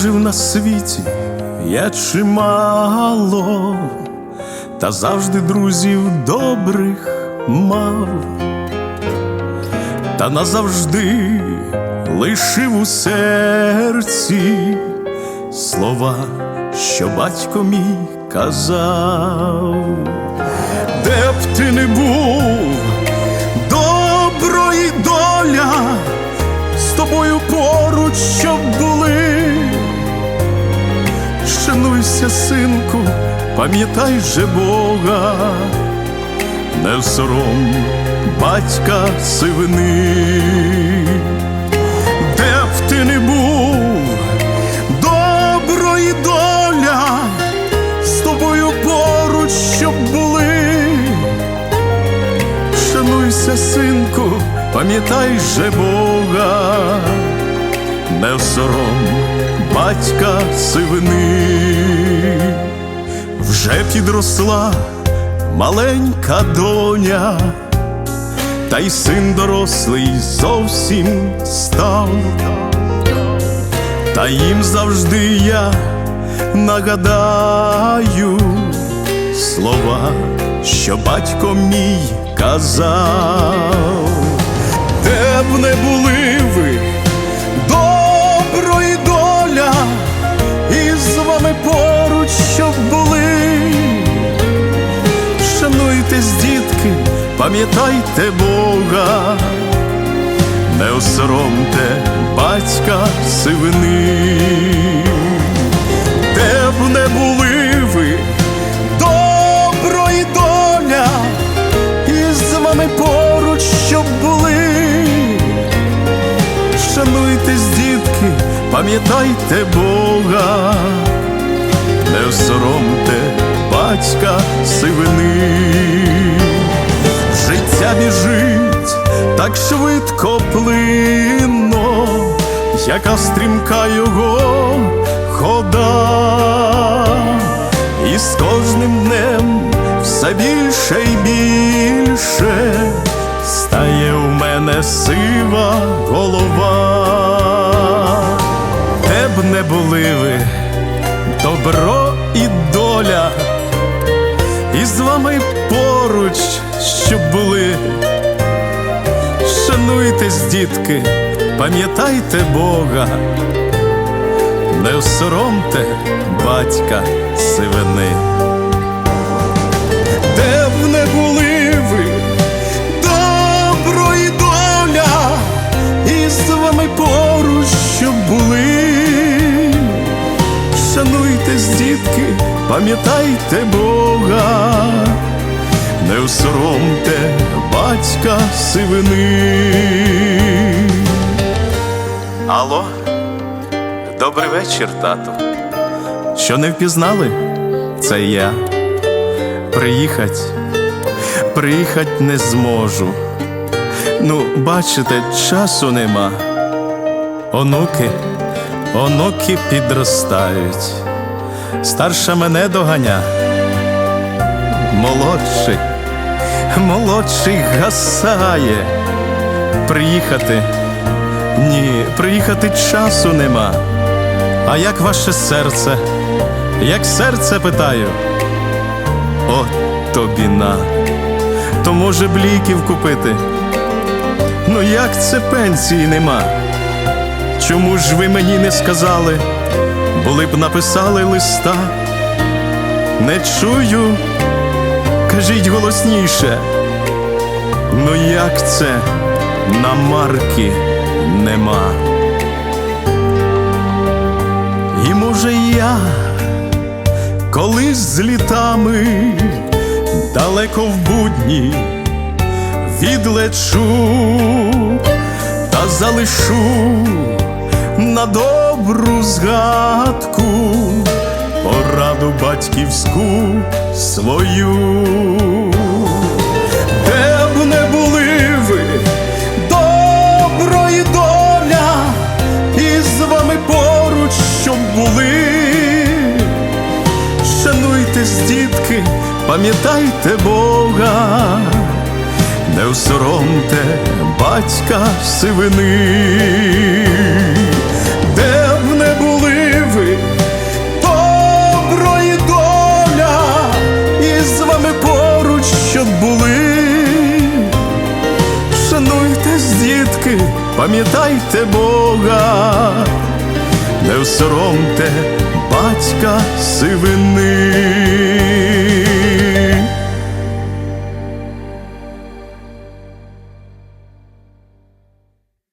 Прожив на світі я чимало, та завжди друзів добрих мав, та назавжди лишив у серці слова, що батько мій казав, де б ти не був, добро і доля з тобою поруч, щоб були. Шануйся, синку, пам'ятай же Бога, не всором батька сивини, де б ти не був, добро і доля з тобою поруч, щоб були. Шануйся, синку, пам'ятай же Бога, не сором батька сивини, вже підросла маленька доня, та й син дорослий зовсім став, та їм завжди я нагадаю слова, що батько мій казав, де б не були ви, пам'ятайте Бога, не осоромте батька сивини, де б не були ви, добро і доля, і з вами поруч, щоб були. Шануйтесь, дітки, пам'ятайте Бога, не осоромте батька сивини. Життя біжить так швидко плинно, яка стрімка його хода, і з кожним днем все більше й більше стає у мене сива голова, де б не були ви, добро і доля, і з вами поруч, щоб. Шануйтесь, дітки, пам'ятайте Бога, не осоромте батька сивини. Де б не були ви, добро і доля, і з вами поруч, щоб були. Шануйтесь, дітки, пам'ятайте Бога, не осоромте батька сивини. Алло, добрий вечір, тату. Що не впізнали? Це я. Приїхать, приїхать не зможу. Ну, бачите, часу нема. Онуки, онуки підростають. Старша мене доганя. Молодший, молодший гасає. Приїхати. Ні, приїхати часу нема. А як ваше серце? Як серце питаю? От тобі на. То може б ліків купити? Ну як це пенсії нема? Чому ж ви мені не сказали? Були б написали листа. Не чую, кажіть голосніше. Ну як це на марки нема? І може я колись з літами далеко в будні відлечу та залишу на добру згадку пораду батьківську свою. Де б не були ви, добро і доля, і з вами поруч, щоб були. Шануйтесь, дітки, пам'ятайте Бога, не осоромте батька сивини, пам'ятайте Бога, не всоромте батька сивини.